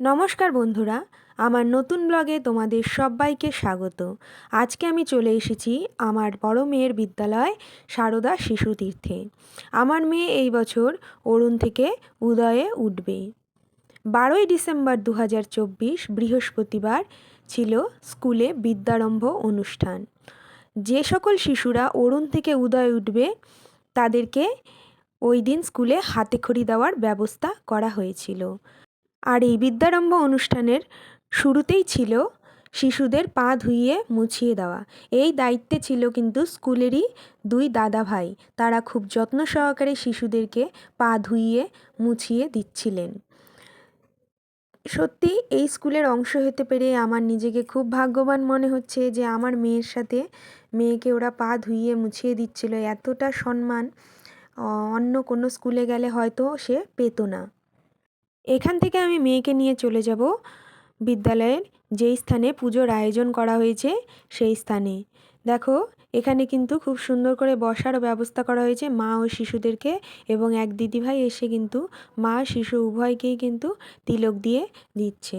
নমস্কার বন্ধুরা, আমার নতুন ব্লগে তোমাদের সবাইকে স্বাগত। আজকে আমি চলে এসেছি আমার বড় মেয়ের বিদ্যালয় সারদা শিশু তীর্থে। আমার মেয়ে এই বছর অরুণ থেকে উদয়ে উঠবে। বারোই ডিসেম্বর দু হাজার চব্বিশ বৃহস্পতিবার ছিল স্কুলে বিদ্যারম্ভ অনুষ্ঠান। যে সকল শিশুরা অরুণ থেকে উদয় উঠবে, তাদেরকে ওই দিন স্কুলে হাতে খড়ি দেওয়ার ব্যবস্থা করা হয়েছিল। আর এই বিদ্যারম্ভ অনুষ্ঠানের শুরুতেই ছিল শিশুদের পা ধুইয়ে মুছিয়ে দেওয়া। এই দায়িত্বে ছিল কিন্তু স্কুলেরই দুই দাদা ভাই। তারা খুব যত্ন সহকারে শিশুদেরকে পা ধুইয়ে মুছিয়ে দিচ্ছিলেন। সত্যি এই স্কুলের অংশ হতে পেরে আমার নিজেকে খুব ভাগ্যবান মনে হচ্ছে যে আমার মেয়ের সাথে মেয়েকে ওরা পা ধুইয়ে মুছিয়ে দিচ্ছিল। এতটা সম্মান অন্য কোনো স্কুলে গেলে হয়তো সে পেত না। এখান থেকে আমি মেয়েকে নিয়ে চলে যাব। বিদ্যালয়ের যেই স্থানে পুজোর আয়োজন করা হয়েছে, সেই স্থানে। দেখো, এখানে কিন্তু খুব সুন্দর করে বসারও ব্যবস্থা করা হয়েছে মা ও শিশুদেরকে এবং এক দিদিভাই এসে কিন্তু মা, শিশু উভয়কেই কিন্তু তিলক দিয়ে দিচ্ছে।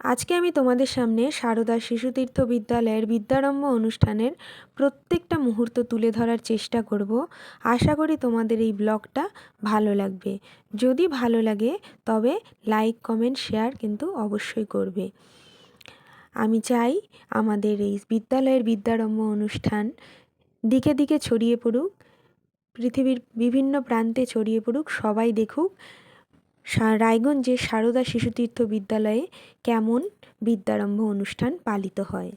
আজকে আমি তোমাদের সামনে সারদা শিশুতীর্থ বিদ্যালয়ের বিদ্যারম্ভ অনুষ্ঠানের প্রত্যেকটা মুহূর্ত তুলে ধরার চেষ্টা করব। আশা করি তোমাদের এই ব্লগটা ভালো লাগবে। যদি ভালো লাগে, তবে লাইক, কমেন্ট, শেয়ার কিন্তু অবশ্যই করবে। আমি চাই আমাদের এই বিদ্যালয়ের বিদ্যারম্ভ অনুষ্ঠান দিকে দিকে ছড়িয়ে পড়ুক, পৃথিবীর বিভিন্ন প্রান্তে ছড়িয়ে পড়ুক, সবাই দেখুক রায়গঞ্জের সারদা শিশুতীর্থ বিদ্যালয়ে কেমন বিদ্যারম্ভ অনুষ্ঠান পালিত হয়?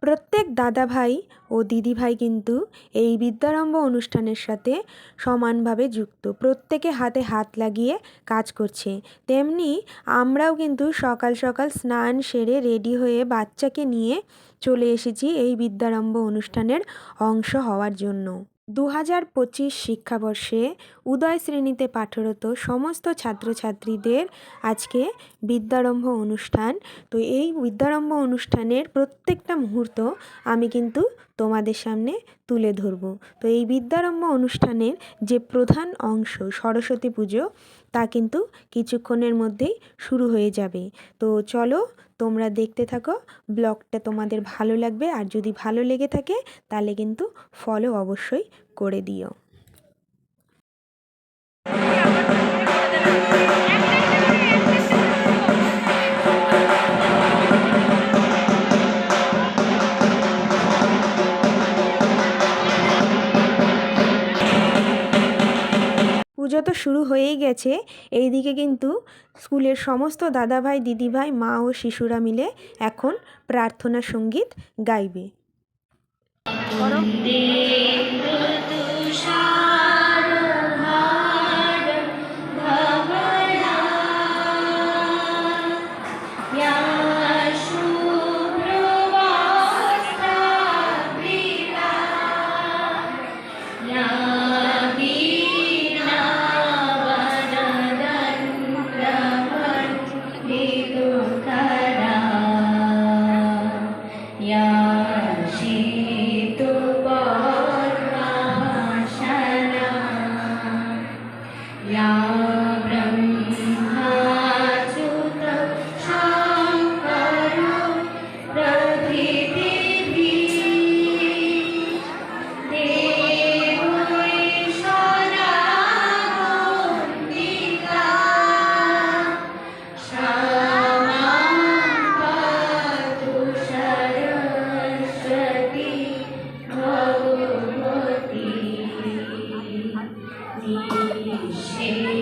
প্রত্যেক দাদা ভাই ও দিদি ভাই কিন্তু এই বিদ্যারম্ভ অনুষ্ঠানের সাথে সমানভাবে যুক্ত। প্রত্যেকে হাতে হাত লাগিয়ে কাজ করছে। তেমনি আমরাও কিন্তু সকাল সকাল স্নান সেরে রেডি হয়ে বাচ্চাকে নিয়ে চলে এসেছি এই বিদ্যারম্ভ অনুষ্ঠানের অংশ হওয়ার জন্য। দু হাজার পঁচিশ শিক্ষাবর্ষে উদয় শ্রেণীতে পাঠরত সমস্ত ছাত্রছাত্রীদের আজকে বিদ্যারম্ভ অনুষ্ঠান। তো এই বিদ্যারম্ভ অনুষ্ঠানের প্রত্যেকটা মুহূর্ত আমি কিন্তু তোমাদের সামনে তুলে ধরব। তো এই বিদ্যারম্ভ অনুষ্ঠানের যে প্রধান অংশ সরস্বতী পুজো, তা কিন্তু কিছুক্ষণের মধ্যেই শুরু হয়ে যাবে। তো চলো তোমরা দেখতে থাকো, ব্লগটা তোমাদের ভালো লাগবে। আর যদি ভালো লেগে থাকে, তাহলে কিন্তু ফলো অবশ্যই করে দিও। পুজো তো শুরু হয়েই গেছে। এইদিকে কিন্তু স্কুলের সমস্ত দাদাভাই, দিদিভাই, মা ও শিশুরা মিলে এখন প্রার্থনা সংগীত গাইবে।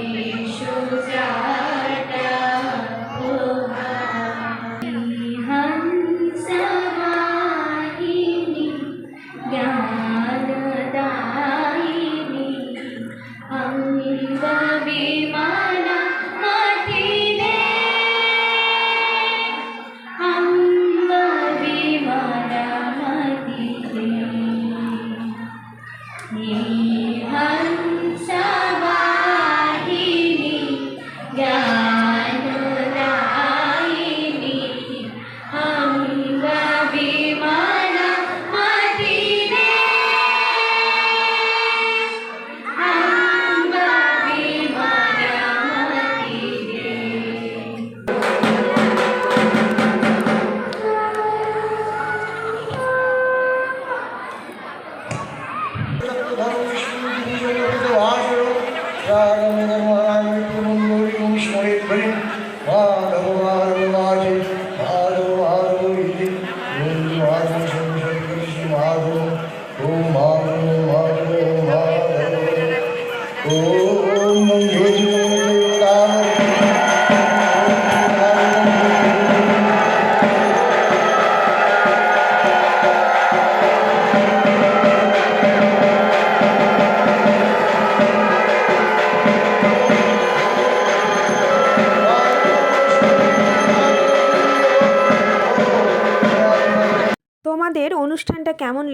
艺术家 Lillahi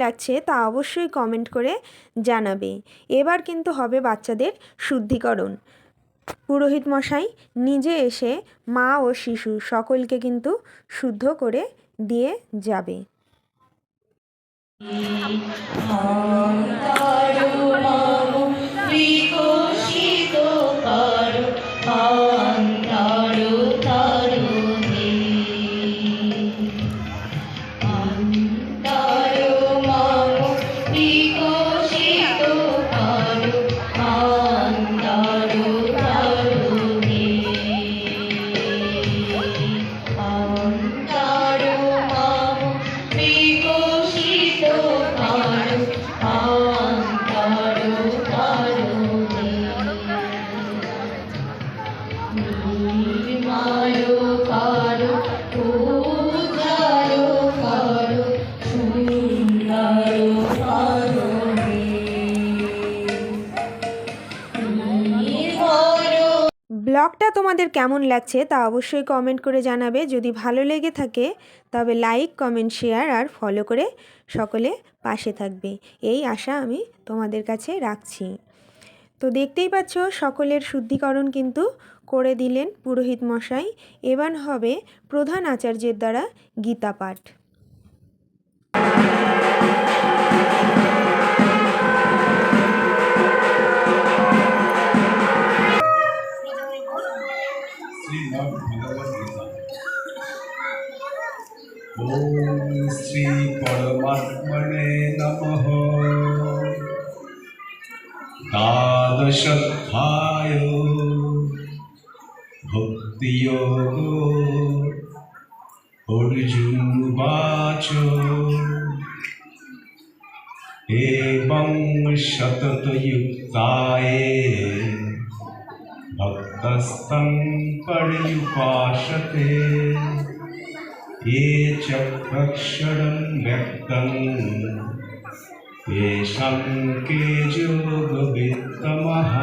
লাগছে তা অবশ্যই কমেন্ট করে জানাবে। এবার কিন্তু হবে বাচ্চাদের শুদ্ধিকরণ। পুরোহিত মশাই, নিজে এসে মা ও শিশু সকলকে কিন্তু শুদ্ধ করে দিয়ে যাবে। বিকশিত করো তোমাদের কেমন লাগছে তা অবশ্যই কমেন্ট করে জানাবে। যদি ভালো লেগে থাকে, তবে লাইক কমেন্ট শেয়ার আর ফলো করে সকলে পাশে থাকবে। এই আশা আমি তোমাদের কাছে রাখছি। তো দেখতেই পাচ্ছ, সকলের শুদ্ধিকরণ কিন্তু করে দিলেন পুরোহিত মশাই। এবার হবে প্রধান আচার্যের দ্বারা গীতা পাঠ ओम श्री परमात्मने नमः द्वादशोऽध्याय भक्तियोगो अर्जुनुवाच एवं शततयुक्ताये भक्तस्तं पर्युपासते ये च प्रक्षरं व्यक्तं तेषां के যোগবিত্তমः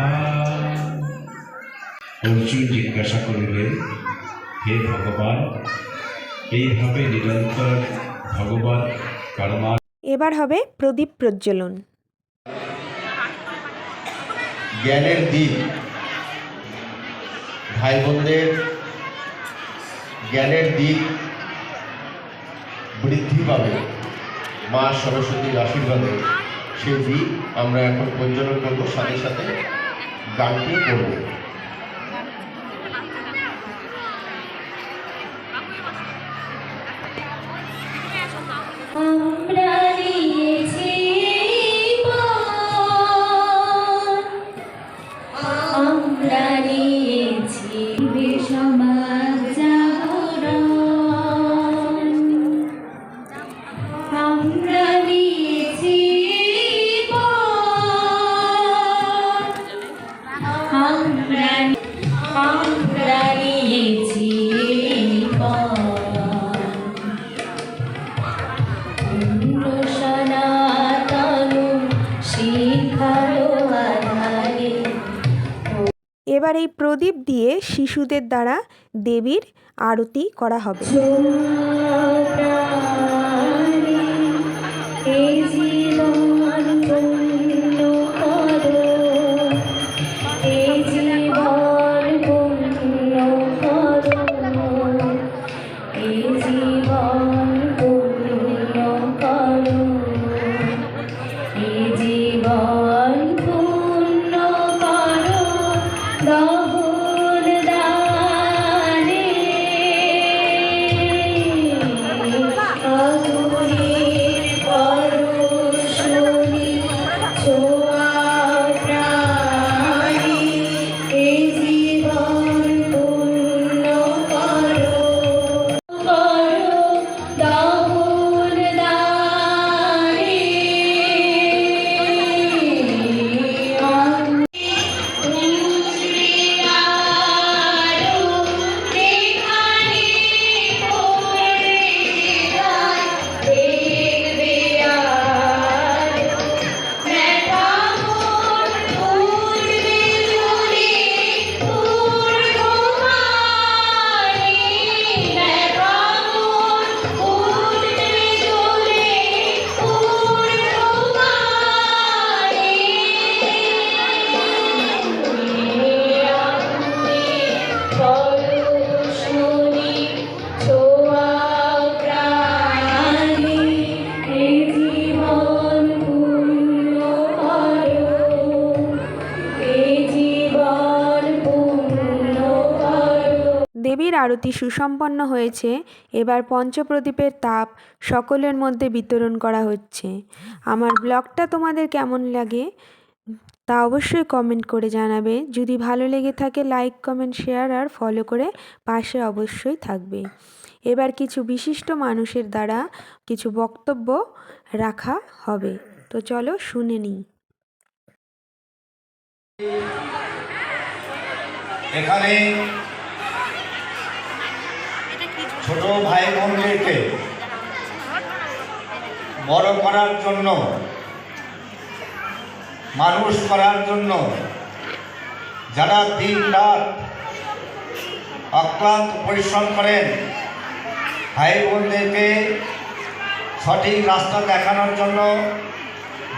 অর্জুন জিজ্ঞাসা করিলেন হে ভগবান এইভাবে নিরন্তর ভগবান কর্মা এবার হবে প্রদীপ প্রজ্বলন জ্ঞানের দিক ভাই বোনদের জ্ঞানের দিক বৃদ্ধি পাবে। মা সরস্বতীর আশীর্বাদে দিক আমরা এখন পর্যটন করব সাথে সাথে গানটিও করব। প্রদীপ দিয়ে শিশুদের দ্বারা দেবীর আরতি করা হবে। আরতি সুসম্পন্ন হয়েছে। এবার পঞ্চপ্রদীপের তাপ সকলের মধ্যে বিতরণ করা হচ্ছে। আমার ব্লগটা তোমাদের কেমন লাগে, তা অবশ্যই কমেন্ট করে জানাবে। যদি ভালো লেগে থাকে লাইক কমেন্ট শেয়ার আর ফলো করে পাশে অবশ্যই থাকবে। এবার কিছু বিশিষ্ট মানুষের দ্বারা কিছু বক্তব্য রাখা হবে। তো চলো শুনে নিই। এখানে ছোট ভাই বোনদেরকে বড় করার জন্য, মানুষ করার জন্য যারা দিন রাত অক্লান্ত পরিশ্রম করেন, ভাই বোনদেরকে সঠিক রাস্তা দেখানোর জন্য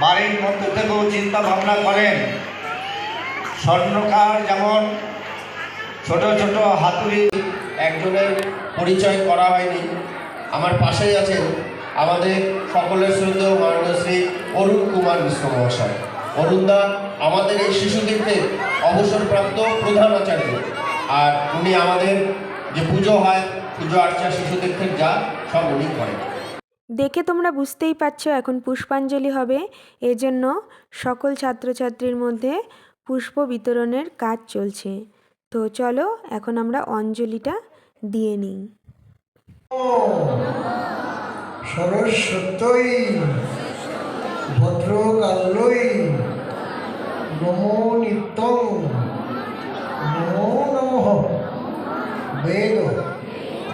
বাড়ির মধ্যে থেকেও চিন্তা ভাবনা করেন। স্বর্ণকার যেমন ছোট ছোট হাতুড়ি একজনের পরিচয় করা হয়নি। আমার পাশেই আছেন আমাদের সকলের শ্রদ্ধেয় মাননীয় শ্রী অরুণ কুমার মিশ্র মহাশয়। অরুণদা আমাদের এই শিশুদেরকে অবসরপ্রাপ্ত প্রধান আচার্য। আর উনি আমাদের যে পুজো হয়, পুজো আর্চা শিশুদেরকে যা সব উনি করেন। দেখে তোমরা বুঝতেই পারছ এখন পুষ্পাঞ্জলি হবে। এজন্য সকল ছাত্রছাত্রীর মধ্যে পুষ্প বিতরণের কাজ চলছে। তো চলো, এখন আমরা অঞ্জলিটা দিয়ে নিই। সরস্বত্যই, ভদ্রকাল্যই নমো নিত্যং, নমো নমঃ। বেদ,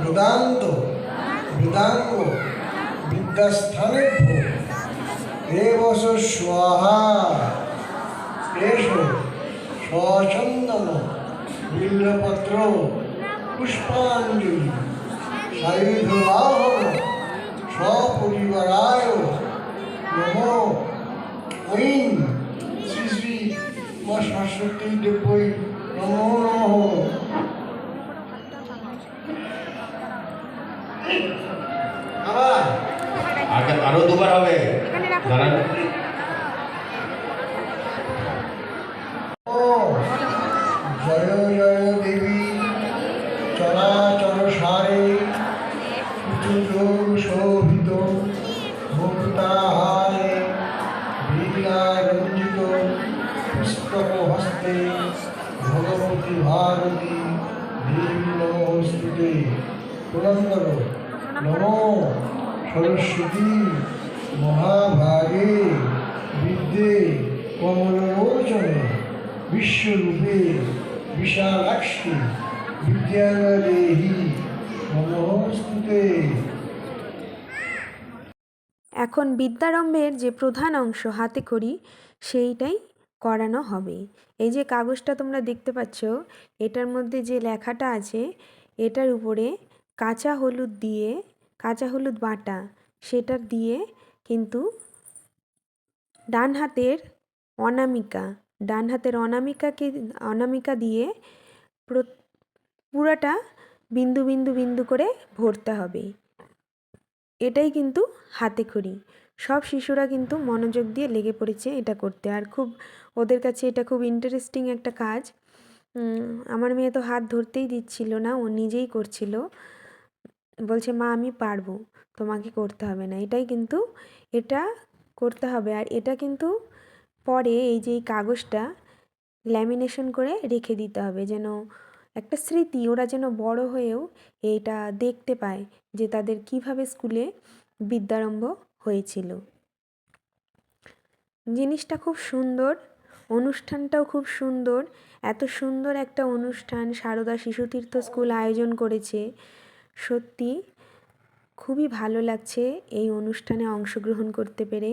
বেদান্ত, বেদাঙ্গ, বিদ্যাস্থানেভ্য। দেবস স্বাহা বিল্লপত্র। পুষ্পাঞ্জলি। সায়ুধবাহন সপরিবারায় নম। ঐং শ্রী শ্রী মা সরস্বতী দেবৈ নমো নমঃ। আবার। আগে আরও দুবার হবে। দাঁড়ান। হস্তে ভগবতী ভারতী দেবী নমস্তুতে পুরন্দর সরস্বতী মহাভাগে বিদ্যে কমলোচনে বিশ্বরূপে বিশালাক্ষী বিদ্যাদেহি নমস্তুতে এখন বিদ্যারম্ভের যে প্রধান অংশ হাতে করি, সেইটাই করানো হবে। এই যে কাগজটা তোমরা দেখতে পাচ্ছ, এটার মধ্যে যে লেখাটা আছে, এটার উপরে কাঁচা হলুদ দিয়ে, কাঁচা হলুদ বাটা, সেটা দিয়ে কিন্তু ডান হাতের অনামিকা, ডান হাতের অনামিকাকে, অনামিকা দিয়ে প্র- পুরাটা বিন্দু বিন্দু বিন্দু করে ভরতে হবে। এটাই কিন্তু হাতে খড়ি। সব শিশুরা কিন্তু মনোযোগ দিয়ে লেগে পড়েছে এটা করতে। আর খুব, ওদের কাছে এটা খুব ইন্টারেস্টিং একটা কাজ। আমার মেয়ে তো হাত ধরতেই দিচ্ছিল না, ও নিজেই করছিল। বলছে, মা, আমি পারব, তোমাকে করতে হবে না। এটাই কিন্তু, এটা করতে হবে। আর এটা কিন্তু পরে এই যে এই কাগজটা ল্যামিনেশন করে রেখে দিতে হবে যেন একটা স্মৃতি, ওরা যেন বড় হয়েও এটা দেখতে পায় যে তাদের কীভাবে স্কুলে বিদ্যারম্ভ হয়েছিল। জিনিসটা খুব সুন্দর, অনুষ্ঠানটাও খুব সুন্দর। এত সুন্দর একটা অনুষ্ঠান সারদা শিশুতীর্থ স্কুল আয়োজন করেছে। সত্যি খুবই ভালো লাগছে এই অনুষ্ঠানে অংশগ্রহণ করতে পেরে।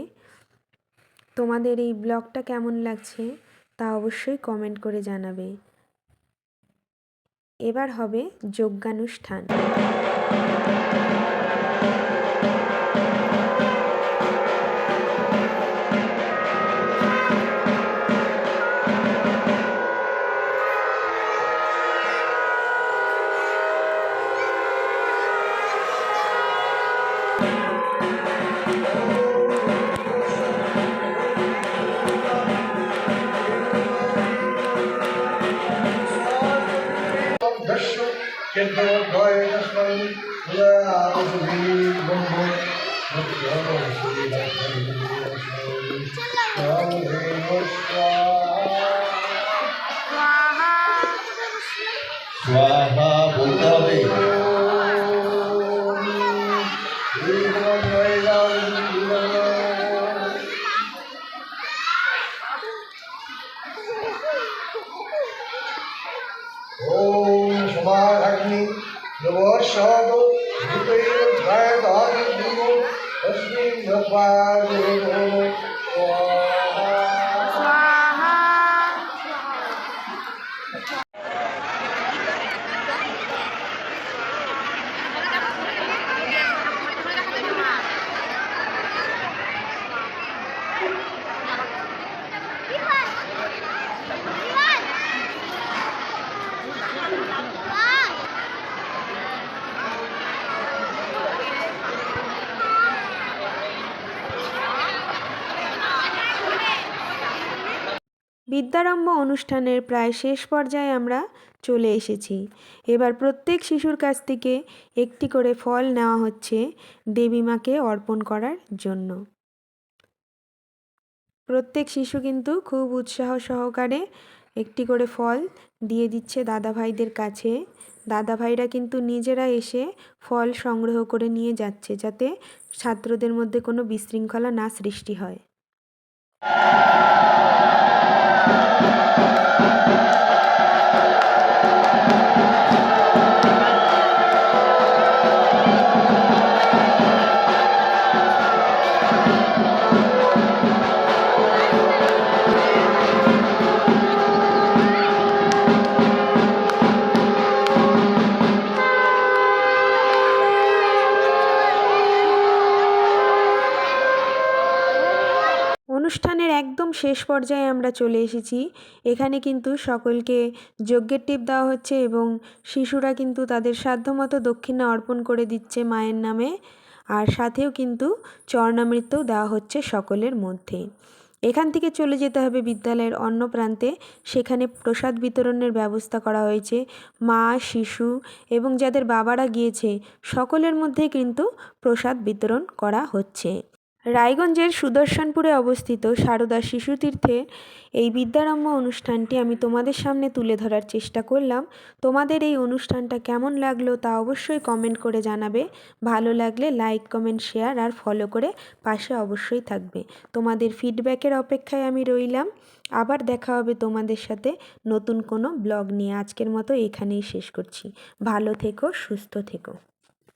তোমাদের এই ব্লগটা কেমন লাগছে তা অবশ্যই কমেন্ট করে জানাবে। এবার হবে যজ্ঞানুষ্ঠান তস্मै অনুষ্ঠানের প্রায় শেষ পর্যায়ে আমরা চলে এসেছি। এবার প্রত্যেক শিশুর কাছ থেকে একটি করে ফল নেওয়া হচ্ছে দেবী মাকে অর্পণ করার জন্য। প্রত্যেক শিশু কিন্তু খুব উৎসাহ সহকারে একটি করে ফল দিয়ে দিচ্ছে দাদা ভাইদের কাছে। দাদা ভাইরা কিন্তু নিজেরা এসে ফল সংগ্রহ করে নিয়ে যাচ্ছে যাতে ছাত্রদের মধ্যে কোনো বিশৃঙ্খলা না সৃষ্টি হয়। শেষ পর্যায়ে আমরা চলে এসেছি। এখানে কিন্তু সকলকে যজ্ঞের টিপ দেওয়া হচ্ছে এবং শিশুরা কিন্তু তাদের সাধ্যমতো দক্ষিণা অর্পণ করে দিচ্ছে মায়ের নামে। আর সাথেও কিন্তু চরণামৃতও দেওয়া হচ্ছে সকলের মধ্যে। এখান থেকে চলে যেতে হবে বিদ্যালয়ের অন্য প্রান্তে। সেখানে প্রসাদ বিতরণের ব্যবস্থা করা হয়েছে। মা, শিশু এবং যাদের বাবারা গিয়েছে, সকলের মধ্যে কিন্তু প্রসাদ বিতরণ করা হচ্ছে। রায়গঞ্জের সুদর্শনপুরে অবস্থিত সারদা শিশুতীর্থে এই বিদ্যারম্ভ অনুষ্ঠানটি আমি তোমাদের সামনে তুলে ধরার চেষ্টা করলাম। তোমাদের এই অনুষ্ঠানটা কেমন লাগল তা অবশ্যই কমেন্ট করে জানাবে। ভালো লাগলে লাইক কমেন্ট শেয়ার আর ফলো করে পাশে অবশ্যই থাকবে। তোমাদের ফিডব্যাকের অপেক্ষায় আমি রইলাম। আবার দেখা হবে তোমাদের সাথে নতুন কোনো ব্লগ নিয়ে। আজকের মতো এখানেই শেষ করছি। ভালো থেকো, সুস্থ থেকো।